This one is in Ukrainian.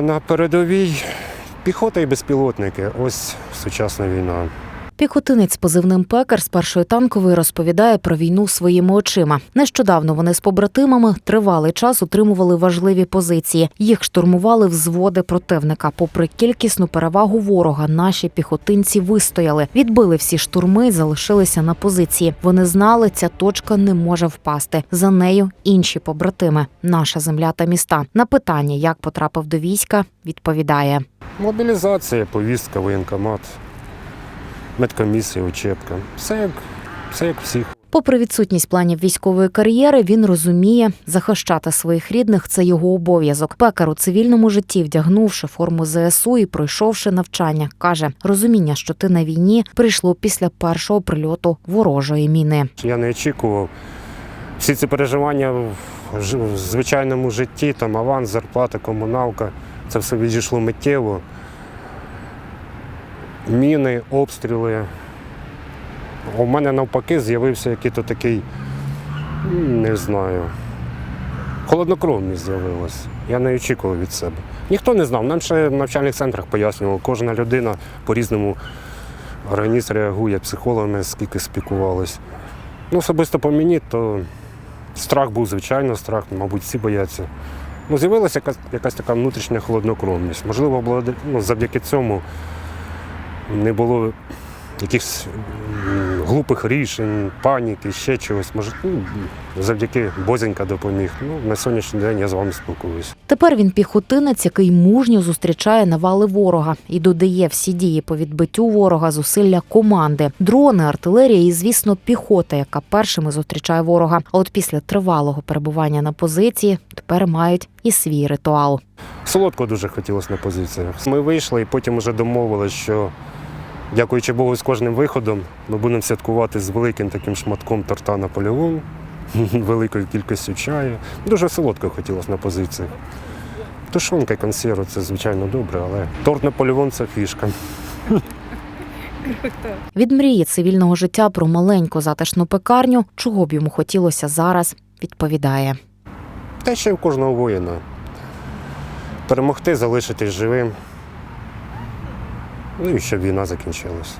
На передовій піхота і безпілотники. Ось сучасна війна. Піхотинець з позивним пекар з першої танкової розповідає про війну своїми очима. Нещодавно вони з побратимами тривалий час утримували важливі позиції. Їх штурмували взводи противника. Попри кількісну перевагу ворога, наші піхотинці вистояли, відбили всі штурми, і залишилися на позиції. Вони знали, ця точка не може впасти. За нею інші побратими, наша земля та міста. На питання, як потрапив до війська, відповідає. Мобілізація, повістка, воєнкомат, медкомісія, учебка. Все як, все як всіх. Попри відсутність планів військової кар'єри, він розуміє, захищати своїх рідних це його обов'язок. Пекар у цивільному житті, вдягнувши форму ЗСУ і пройшовши навчання, каже: розуміння, що ти на війні, прийшло після першого прильоту ворожої міни. Я не очікував. Всі ці переживання в звичайному житті, там аванс, зарплата, комуналка, це все відійшло миттєво. Міни, обстріли. У мене навпаки з'явився який-то такий, не знаю, холоднокровність з'явилась. Я не очікував від себе. Ніхто не знав. Нам ще в навчальних центрах пояснювали, кожна людина по-різному організм реагує, психологами скільки спілкувалися. Ну, особисто по мені, то страх був, звичайно, страх, мабуть, всі бояться. Ну, з'явилася якась, якась така внутрішня холоднокровність. Можливо, ну, завдяки цьому не було якихось глупих рішень, паніки, ще чогось. Може, ну, завдяки Бозенька допоміг. Ну, на сьогоднішній день я з вами спілкуюся. Тепер він піхотинець, який мужньо зустрічає навали ворога і додає всі дії по відбиттю ворога зусилля команди, дрони, артилерія і, звісно, піхота, яка першими зустрічає ворога. А от після тривалого перебування на позиції тепер мають і свій ритуал. Солодко дуже хотілося на позиціях. Ми вийшли і потім вже домовилися, що, дякуючи Богу, з кожним виходом ми будемо святкувати з великим таким шматком торта на полігон, великою кількістю чаю. Дуже солодко хотілося на позиціях. Тушонка, консерви це звичайно добре, але торт на полігон це фішка. Від мрії цивільного життя про маленьку затишну пекарню, чого б йому хотілося зараз, відповідає. Те, що й у кожного воїна. Перемогти, залишитись живим. Ну і щоб війна закінчилась.